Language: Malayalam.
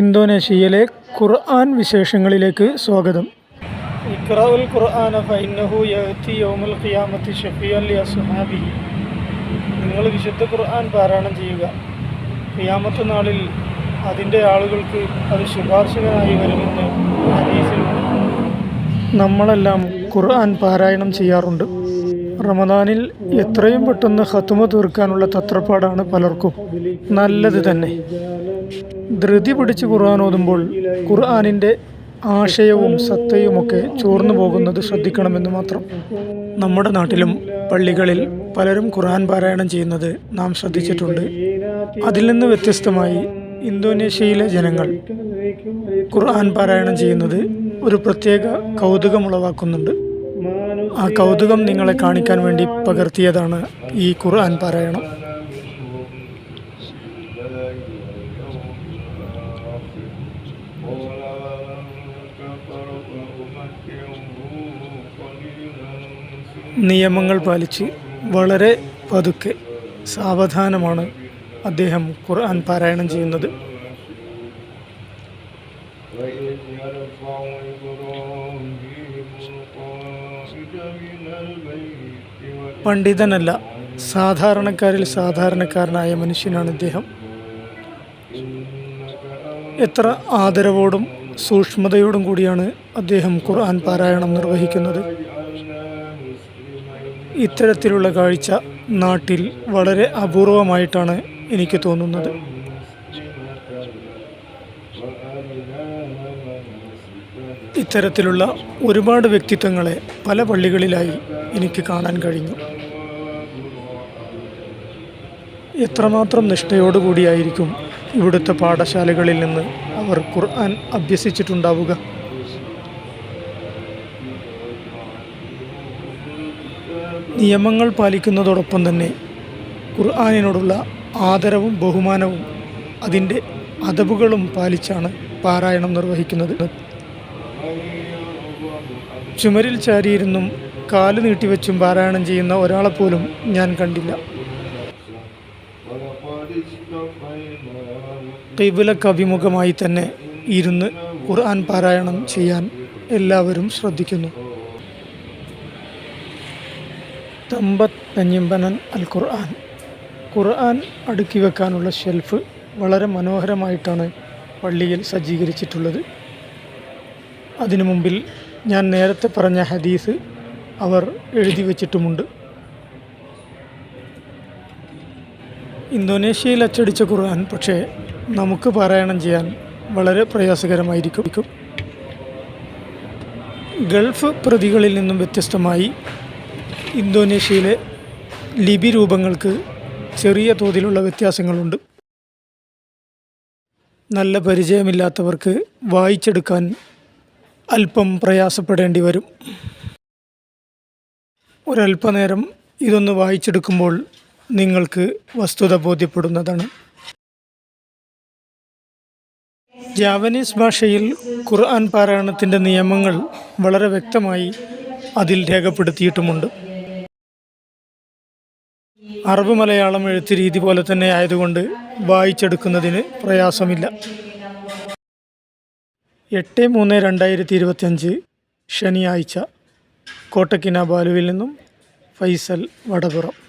ഇന്തോനേഷ്യയിലെ ഖുർആൻ വിശേഷങ്ങളിലേക്ക് സ്വാഗതം. ഇഖ്റഉൽ ഖുർആന ഫഇന്നഹു യഅതി യൗമുൽ ഖിയാമത്തി ഷഫിയൻ ലി അസ്ഹാബിഹി നിങ്ങൾ വിശുദ്ധ ഖുർആൻ പാരായണം ചെയ്യുക. ഖിയാമത്ത് നാളിൽ അതിന്റെ ആളുകൾക്ക് അത് ശുപാർശകനായി വരുമെന്ന് നമ്മളെല്ലാം ഖുർആൻ പാരായണം ചെയ്യാറുണ്ട്. റമദാനിൽ എത്രയും പെട്ടെന്ന് ഹത്തുമ തീർക്കാനുള്ള തത്രപ്പാടാണ് പലർക്കും. നല്ലത് തന്നെ. ധൃതി പിടിച്ച് ഖുർആൻ ഓതുമ്പോൾ ഖുർആാനിന്റെ ആശയവും സത്തയുമൊക്കെ ചോർന്നു പോകുന്നത് ശ്രദ്ധിക്കണമെന്ന് മാത്രം. നമ്മുടെ നാട്ടിലും പള്ളികളിൽ പലരും ഖുർആൻ പാരായണം ചെയ്യുന്നത് നാം ശ്രദ്ധിച്ചിട്ടുണ്ട്. അതിൽ നിന്ന് വ്യത്യസ്തമായി ഇന്തോനേഷ്യയിലെ ജനങ്ങൾ ഖുർആൻ പാരായണം ചെയ്യുന്നത് ഒരു പ്രത്യേക കൗതുകമുളവാക്കുന്നുണ്ട്. ആ കൗതുകം നിങ്ങളെ കാണിക്കാൻ വേണ്ടി പകർത്തിയതാണ് ഈ ഖുർആൻ പാരായണം. നിയമങ്ങൾ പാലിച്ച് വളരെ പതുക്കെ സാവധാനമാണ് അദ്ദേഹം ഖുർആൻ പാരായണം ചെയ്യുന്നത്. പണ്ഡിതനല്ല സാധാരണക്കാരിൽ സാധാരണക്കാരനായ മനുഷ്യനാണ് ഇദ്ദേഹം. എത്ര ആദരവോടും സൂക്ഷ്മതയോടും കൂടിയാണ് അദ്ദേഹം ഖുർആൻ പാരായണം നിർവഹിക്കുന്നത്. ഇത്തരത്തിലുള്ള കാഴ്ച നാട്ടിൽ വളരെ അപൂർവമായിട്ടാണ് എനിക്ക് തോന്നുന്നത്. ഇത്തരത്തിലുള്ള ഒരുപാട് വ്യക്തിത്വങ്ങളെ പല പള്ളികളിലായി എനിക്ക് കാണാൻ കഴിഞ്ഞു. എത്രമാത്രം നിഷ്ഠയോടുകൂടിയായിരിക്കും ഇവിടുത്തെ പാഠശാലകളിൽ നിന്ന് അവർ ഖുർആൻ അഭ്യസിച്ചിട്ടുണ്ടാവുക? നിയമങ്ങൾ പാലിക്കുന്നതോടൊപ്പം തന്നെ ഖുർആാനിനോടുള്ള ആദരവും ബഹുമാനവും അതിന്റെ അതവുകളും പാലിച്ചാണ് പാരായണം നിർവഹിക്കുന്നത്. ചുമരിൽ ചാരിയിരുന്നും കാൽ നീട്ടിവെച്ചും പാരായണം ചെയ്യുന്ന ഒരാളെപ്പോലും ഞാൻ കണ്ടില്ല. കൈവിലക്കഭിമുഖമായി തന്നെ ഇരുന്ന് ഖുർആൻ പാരായണം ചെയ്യാൻ എല്ലാവരും ശ്രദ്ധിക്കുന്നു. തമ്പത് പഞ്ഞിമ്പനൻ അൽ ഖുർആൻ. ഖുർആൻ അടുക്കി വെക്കാനുള്ള ഷെൽഫ് വളരെ മനോഹരമായിട്ടാണ് പള്ളിയിൽ സജ്ജീകരിച്ചിട്ടുള്ളത്. അതിനു മുമ്പിൽ ഞാൻ നേരത്തെ പറഞ്ഞ ഹദീസ് അവർ എഴുതി വച്ചിട്ടുമുണ്ട്. ഇന്തോനേഷ്യയിൽ അച്ചടിച്ച ഖുർആൻ പക്ഷേ നമുക്ക് പാരായണം ചെയ്യാൻ വളരെ പ്രയാസകരമായിരിക്കും. ഗൾഫ് പ്രതികളിൽ നിന്നും വ്യത്യസ്തമായി ഇന്തോനേഷ്യയിലെ ലിപി രൂപങ്ങൾക്ക് ചെറിയ തോതിലുള്ള വ്യത്യാസങ്ങളുണ്ട്. നല്ല പരിചയമില്ലാത്തവർക്ക് വായിച്ചെടുക്കാൻ അല്പം പ്രയാസപ്പെടേണ്ടി വരും. ഒരല്പനേരം ഇതൊന്ന് വായിച്ചെടുക്കുമ്പോൾ നിങ്ങൾക്ക് വസ്തുത ബോധ്യപ്പെടുന്നതാണ്. ജാവനീസ് ഭാഷയിൽ ഖുർആൻ പാരായണത്തിന്റെ നിയമങ്ങൾ വളരെ വ്യക്തമായി അതിൽ രേഖപ്പെടുത്തിയിട്ടുമുണ്ട്. അറബ് മലയാളം എഴുത്ത് രീതി പോലെ തന്നെ ആയതുകൊണ്ട് വായിച്ചെടുക്കുന്നതിന് പ്രയാസമില്ല. എട്ട് മൂന്ന് രണ്ടായിരത്തി ഇരുപത്തിയഞ്ച് ശനിയാഴ്ച കോട്ടക്കിന ബാലുവിൽ നിന്നും ഫൈസൽ വടപുറം.